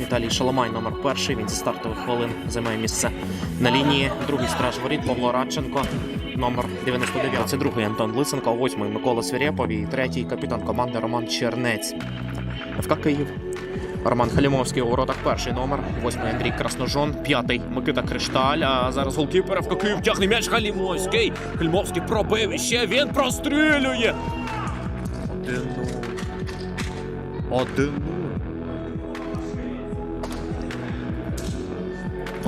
Віталій Шаламай, номер перший. Він зі стартових хвилин займає місце на лінії. Другий страж воріт Павло Радченко, номер 99. Це другий Антон Лисенко, восьмий Микола Свирєпов і третій капітан команди Роман Чернець. ФК Київ. Роман Халімовський у воротах перший номер, восьмий Андрій Красножон, п'ятий Микита Кришталь. А зараз голкіпер ФК Київ тягне м'яч Халімовський. Халімовський пробив ще він прострілює. Один Один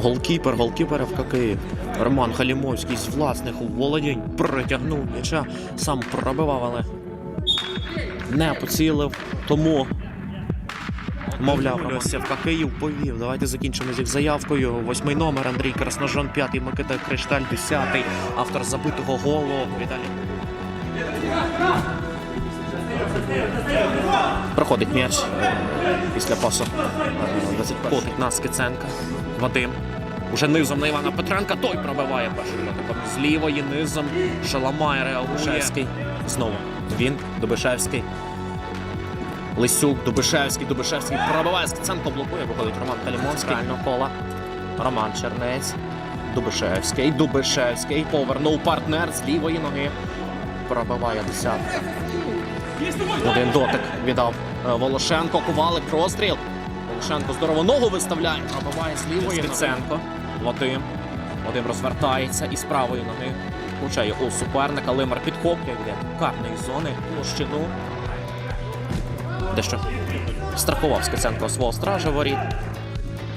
Голкіпер, голкіпер ФК Київ. Роман Халімовський з власних володінь притягнув м'яча, сам пробивав, але не поцілив. Тому Мовляв, Роман ФК Київ повів. Давайте закінчимо з їх заявкою. Восьмий номер Андрій Красножон, п'ятий Микита Кришталь, десятий. Автор забитого голу. Віталій. Проходить м'яч після пасу. Котить на Скиценка. Вадим. Уже низом на Івана Петренка. Той пробиває першим дотиком з лівої низом. Шаламай реагує. Дубишевський. Знову. Він, Дубишевський. Лисюк, Дубишевський, Дубишевський пробиває Скиценко блокує, виходить Роман Калімонський. Реально кола. Роман Чернець. Дубишевський, Дубишевський. Повернув партнер з лівої ноги. Пробиває десятка. Один дотик віддав е, Волошенко. Ковалик простріл. Волошенко здорово ногу виставляє. Пробиває з лівої Скиценко. Вадим. Вадим розвертається і з правої ноги. Влучає у суперника. Лимар підхоплює йде карної зони. Площину. Дещо страхував Скиценко свого стража воріт.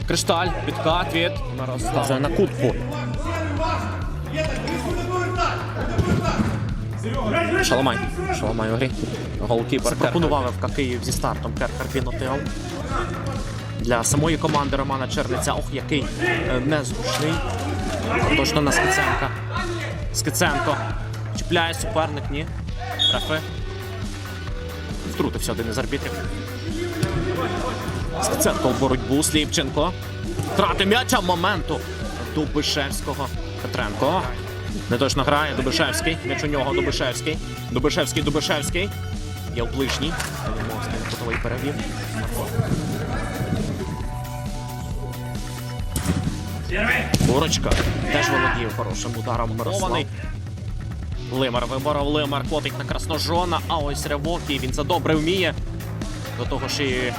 Кришталь, підкат від Мирослава на кутку. Шаламай. Шаламай у грі. Голкіпер пропонував ФК Київ зі стартом Керхар Бінотел. Для самої команди Романа Черниця, ох, який е, незручний. Точно на Скиценка. Скиценко. Чіпляє суперник, ні. Рафи. Втрутився один із арбітрів. Скиценко в боротьбу. Сліпченко. Втрати м'яча моменту. Дубишевського. Петренко. Не точно грає. Дубишевський. М'яч у нього Дубишевський. Дубишевський, Дубишевський. Є в ближній. Кутовий перевів. Курочка теж володів хорошим ударом Мирослав. Лимар виборов Лимар, котить на Красножона, а ось ривок, і він це добре вміє. До того ж і.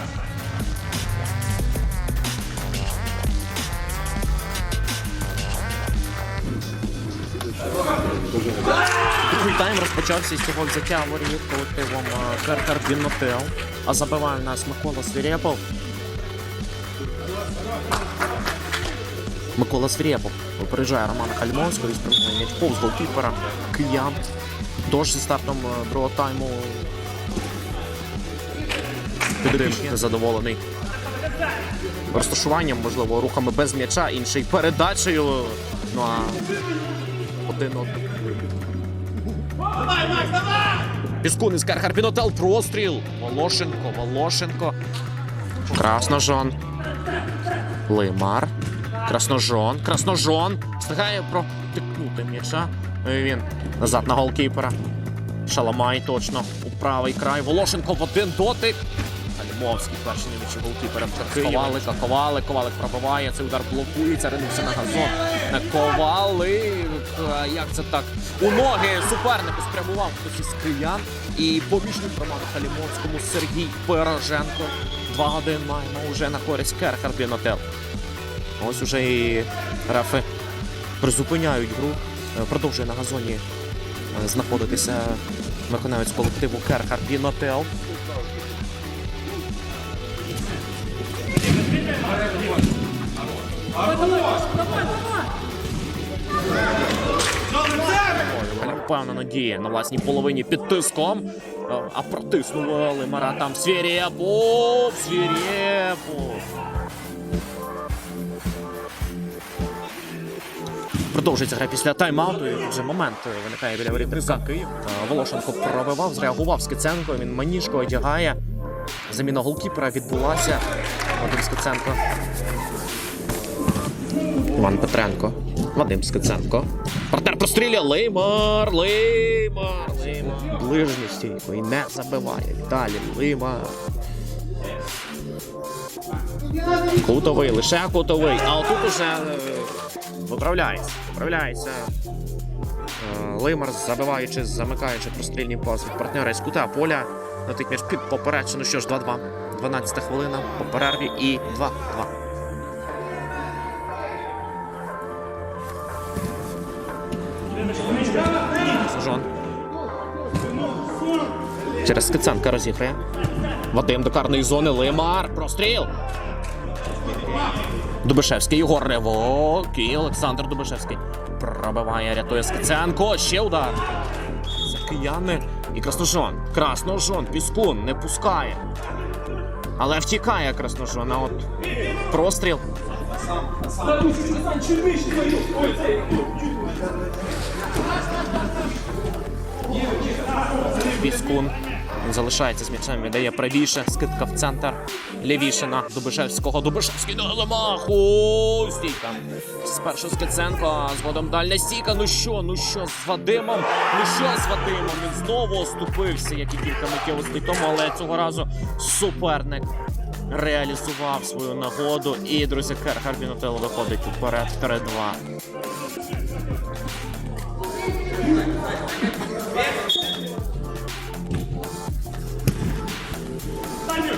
Другий тайм розпочався з цього взяття воріт колективом е, Керкар Бінотел. А забиває нас Микола Свірєпов. Микола Свирєпов випереджає Романа Хальмонського і спрямує м'яч повз голкіпера киян. Тож зі стартом е, другого тайму Підрим незадоволений розташуванням, можливо, рухами без м'яча, інший передачею. Ну а один от. Піскунець Кархар Пінотел, простріл. Волошенко, Волошенко. Красножон. Лимар. Красножон. Красножон. Встигає протикнути м'яча. Він назад на голкіпера. Шаламай точно. У правий край. Волошенко в один дотик. Альмовський перший на м'ячі голкіпера. Ковалика, Ковалик, Ковалик пробиває. Цей удар блокується. Ринувся на газон. Ковалик. Як це так? У ноги супернику спрямував хтось із киян. І помічник Роману Халімовському Сергій Пироженко. 2-1 маємо вже на користь Керхар Бінотел. Ось уже і рефи призупиняють гру. Е, Продовжує на газоні е, знаходитися виконавець колективу Впевнено діє на власній половині під тиском. Е, А протиснули Лимара там Свірєпов, Свірєпов. Продовжується гра після тайм-ауту. І вже момент виникає біля воріт Риска Київ. Е, Волошенко пробивав, зреагував Скиценко. Він манішко одягає. Заміна голкіпера відбулася. Вадим Скиценко. Іван Петренко. Вадим Скиценко. Партнер простріляє. Леймар! Леймар! Леймар. Ближню і не забиває. Далі Леймар. Кутовий, лише кутовий. А отут уже е, виправляється. Виправляється. Е, Лимар, забиваючи, замикаючи прострільні пас від партнера із кута поля. Летить між під поперечину. Що ж, 2-2. 12 хвилина по перерві і 2-2. Через Скиценка розіграє. Вадим до карної зони. Лимар. Простріл. Дубишевський, Єгор Ривок і Олександр Дубишевський. Пробиває, рятує Скиценко. Ще удар. Це кияни. І Красножон. Красножон. Піскун не пускає. Але втікає Красножон. А от простріл. Піскун. Він залишається з м'ячем, віддає правіше, скидка в центр. Лівіше на Дубишевського. Дубишевський на замаху. Стійка. Спершу Скиценко, згодом дальня стійка. Ну що, ну що з Вадимом? Ну що з Вадимом? Він знову оступився, як і кілька миттєвостей тому, але цього разу суперник реалізував свою нагоду. І, друзі, Керхар Бінотел виходить уперед 3-2.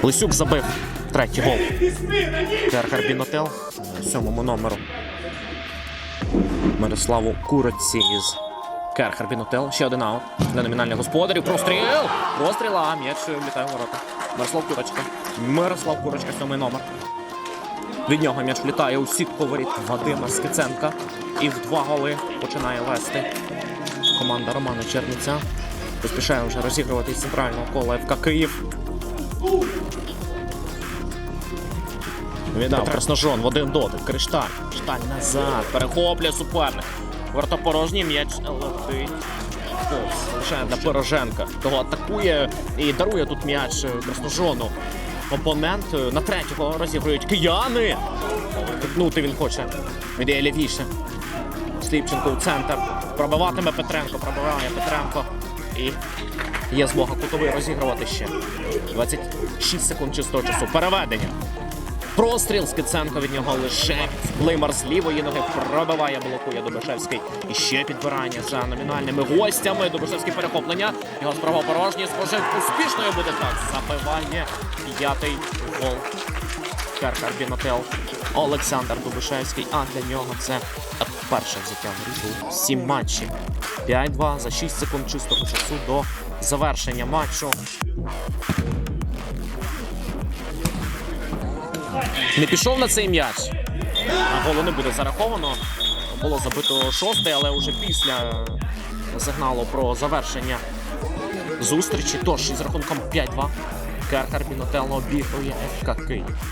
Лисюк забив третій гол. Керхар Бінотел сьомому номеру. Мирославу Кураці із Керхар Бінотел. Ще один аут для номінальних господарів. Простріл! Простріл, а м'яч влітає в ворота. Мирослав Курочка. Мирослав Курочка, сьомий номер. Від нього м'яч влітає у сітку воріт Вадима Скиценка. І в два голи починає вести команда Романа Черниця. Поспішає вже розігрувати із центрального кола ФК Київ. Віддав Красножон в один дотик. Кришталь. Кришталь назад. Перехоплює суперник. Вартопорожній м'яч летить. Лише для Пироженка. Того атакує і дарує тут м'яч Красножону. Опонент е, на третього розігрують кияни. Тикнути він хоче. Віддає лівіше. Сліпченко у центр. Пробиватиме Петренко. Пробиває Петренко. І є змога кутовий розігрувати ще. 26 секунд чистого часу. Переведення. Простріл Скиценко від нього лише Блимар з лівої ноги пробиває, блокує Дубишевський. І ще підбирання за номінальними гостями. Дубишевський перехоплення. Його справа порожній. Схоже, успішною буде так. Забиває п'ятий гол. Керкар Бінотел. Олександр Дубишевський. А для нього це перше взяття в ріку. Сім матчів. 5-2 за 6 секунд чистого часу до завершення матчу. Не пішов на цей м'яч. Голу не буде зараховано. Було забито шостий, але вже після сигналу про завершення зустрічі. Тож із рахунком 5-2 Керхар Бінотело обігрує ФК Київ.